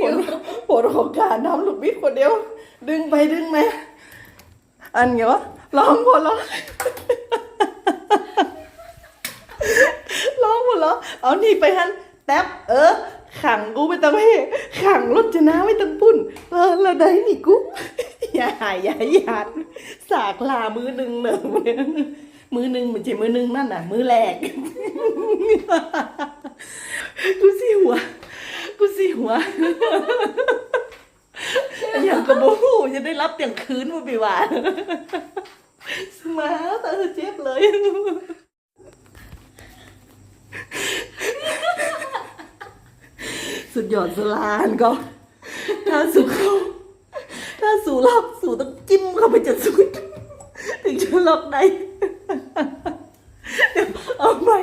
ปวดปวดหัวการน้ำลูกบิดคนเดียว ดึงไปดึงมาอันเงี้ยวะร้องพอร้องร้องหมดแล้วเอานี่ไปฮันแท็บเออ ขังกูไปตะเพ่ขังรถชนะไว้ตั้งปุ่นเออแล้วได้นี่กูอย่าหายอย่าหยาดสากลามือหนึ่งเนอะมือหนึ่งมันใช่มือหนึ่งนั่นน่ะ มือแรกกูสิหัว กูสิหัวอย่างกระโบหูจะได้รับอย่างคืนมาไปหวานสมาแต่เธอเจ็บเลยสุดยอดสลานก็ ถ้าสู่เขาถ้าสู่รอบสู่ต้องจิ้มเข้าไปจะสุด ถึงจะล็อกได้เดี๋ยวเอาใหม่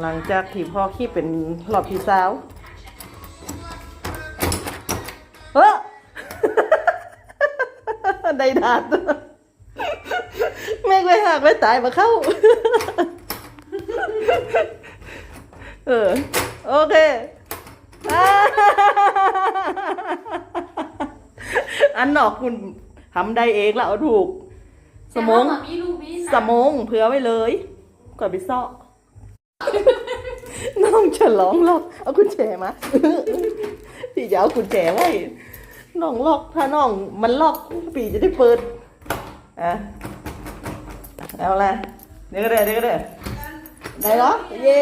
หลังจากที่พ่อขี้เป็นหลอบพี่สาวเฮ้อได้ดาดแม่งไปหักไปตายมาเข้า เออ โอเคอ่าอันนอกคุณทำได้เองแล้วเอาถูก สมองแต่ว่ามีลูกมีสมองเผื่อไว้เลยก่อนไปซ่อ น้องจะร้องล็อกเอากุญแจมาพี่จะเอากุญแจไว้น้องล็อกถ้าน้องมันล็อกปีจะได้เปิดอะเอาละเดี๋ยวก็ได้เดี๋ยวก็ได้ได้เหรอเย่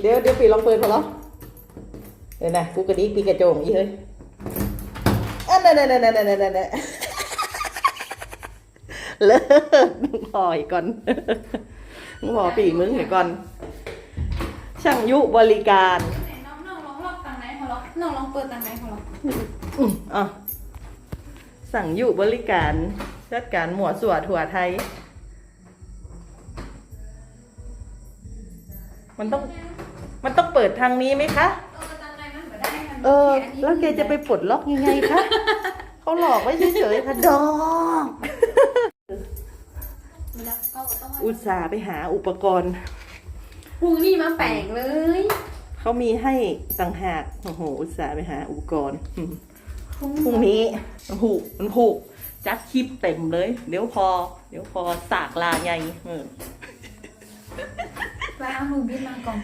เดี๋ยวเดี๋ยวปีลองเปิดพอแล้วเดี๋ยวนะกูกระดิกปีกระโจงอีเฮ้ยอันนั้นนั่นนั่นนั่นนั่นนั่นเลิกมึงพออีกก่อนมึงพอปีมึงอีกก่อน ช่างยุบริการไหนน้องน้องลองลอกตังไหนเขาลอกน้องลองเปิดตังไหนเขาลอกอืมอะสั่งอยู่บริการจัดการหมวดสัวถั่วไทย มันต้องมันต้องเปิดทางนี้ไหมคะ เออตังไหนมันไม่ได้มันเออแล้วแกจะไปปลดล็อกยังไงคะเขาหลอกไว้เฉยๆค่ะดอกไม่ได้ก็ต้องอุตส่าห์ไปหาอุปกรณ์ พรุ่งนี้มาแปลงเลย เขามีให้ต่างหากโอ้โหอุตส่าห์ไปหาอุปกรณ์อืมพรุ่งนี้มันผูกมันผูกจัดคลิปเต็มเลย เดี๋ยวพอ เดี๋ยวพอสากลาไงเออไปเอาหนูบินมาก่อน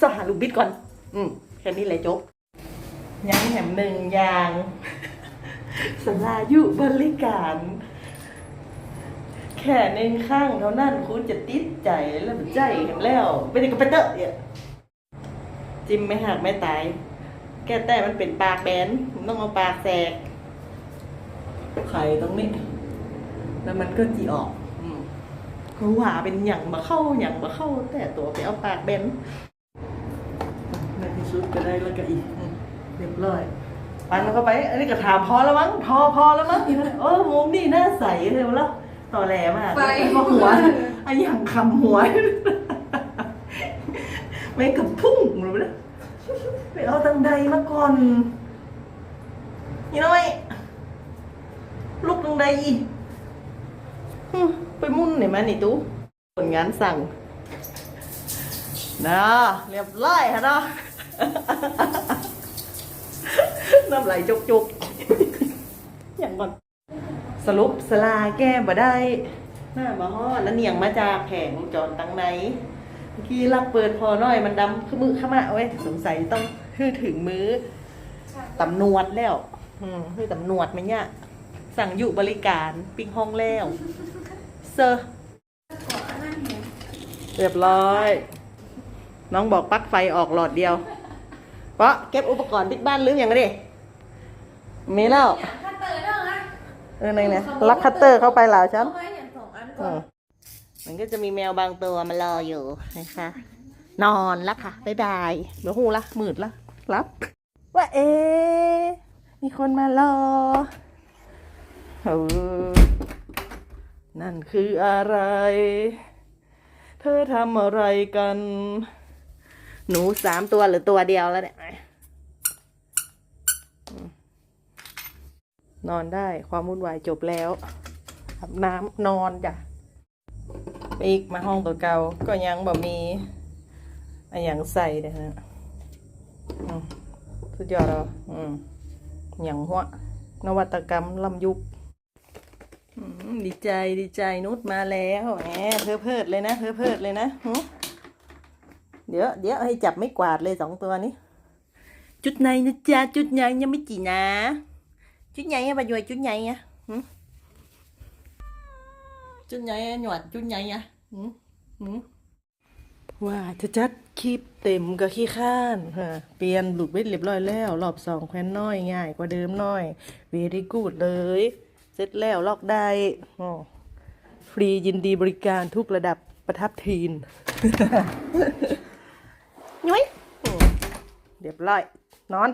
สหาลูกบิดก่อน อืมแค่นี้เลยจบยังแหมหนึ่งอย่างสลายุบริการ แค่หนึ่งข้างเท่านั้นคุณจะติดใจแล้วใจกันแล้วไม่ได้ก็ไปเตอะเนี่ยจิ้มไม่หักไม่ตาย แก้แต่มันเป็นปากแบนมันต้องเอาปากแสกไข่ตรงนี้ แล้วมันก็จีออกเขาว่าเป็นหยังมาเข้าหยังมาเข้า แต่ตัวไปเอาปากแบนในที่สุดก็ได้แล้วก็อีกเรียบร้อยปันแล้วก็ไป อันนี้ก็ถามพอแล้วมั้งพอพอแล้วมั้งเออมุมนี่น่าใสเลยแล้ว ต่อแหลมากมาหัวไอ้หยังคำหัว ไม่กับพุ่งเลยนะไปเอาตังใดมาก่อนนี่น้อยลูกตังใดอีกหึไปมุ่นไหนมานี่ตู้ผลงานสั่งนะเรียบร้อยฮะเนาะน้ำไหลจุกจุกๆอย่างก่อน สรุปสลาแก้บ่ได้หน้ามาฮอดแล้วเนียงมาจากแผงจอนตังไหนเมื่อกี้ลักเปิดพอน้อยมันดำขมือขมะเว้ยสงสัยต้องคือถึงมือตำนวดแล้วอืมคือตำนวดไหมเนี่ยสั่งอยู่บริการปิ้งห้องแล้วเซอร์ขอเรียบร้อย น้องบอกปลั๊กไฟออกหลอดเดียว เพราะเก็บอุปกรณ์บิ๊กบ้านลืมอย่างไรดิมีแล้ว เออในเนี่ยลักคัตเตอร์เข้าไปเหล่าฉันเอาไว้อย่างสองอันก่อือนมมันก็จะมีแมวบางตัวมารออยู่นะคะ นอนแล้วค่ะบ๊ายบายเดี๋ยวหูละมืดละรับ ว่าเอะมีคนมารอเออนั่นคืออะไร เธอทำอะไรกัน หนูสามตัวหรือตัวเดียวแล้วเนี่ยอืม นอนได้ความวุ่นวายจบแล้วอาบน้ำนอนจ้ะไปอีกมาห้องตัวเก่าก็ยังบ่มีอะไรอย่างใส่เด้อฮะสุดยอดแล้วอืมอย่างหัวนวัตกรรมล้ำยุคดีใจดีใจนุชมาแล้วแหมเพอเพิดเลยนะเพอเพิดเลยนะเดี๋ยวเดี๋ยวให้จับไม่กวาดเลยสองตัวนี้ จุดไหนนะจ๊ะจุดไหนยังไม่จีนะ จุดไหนอะบะยวยจุดไหนอะหึจุดไหนอะหนวดจุดไหนอะหึหึว่าจะจัดคลิปเต็มกับขี้ข้านฮะเปลี่ยนลูกเวทเรียบร้อยแล้ว รอบสองแควนน้อยง่ายกว่าเดิมน้อยเวรี่กูดเลย เสร็จแล้วล็อกได้อ๋อฟรียินดีบริการทุกระดับประทับทีนย้อยอืมเรียบร้อย นอน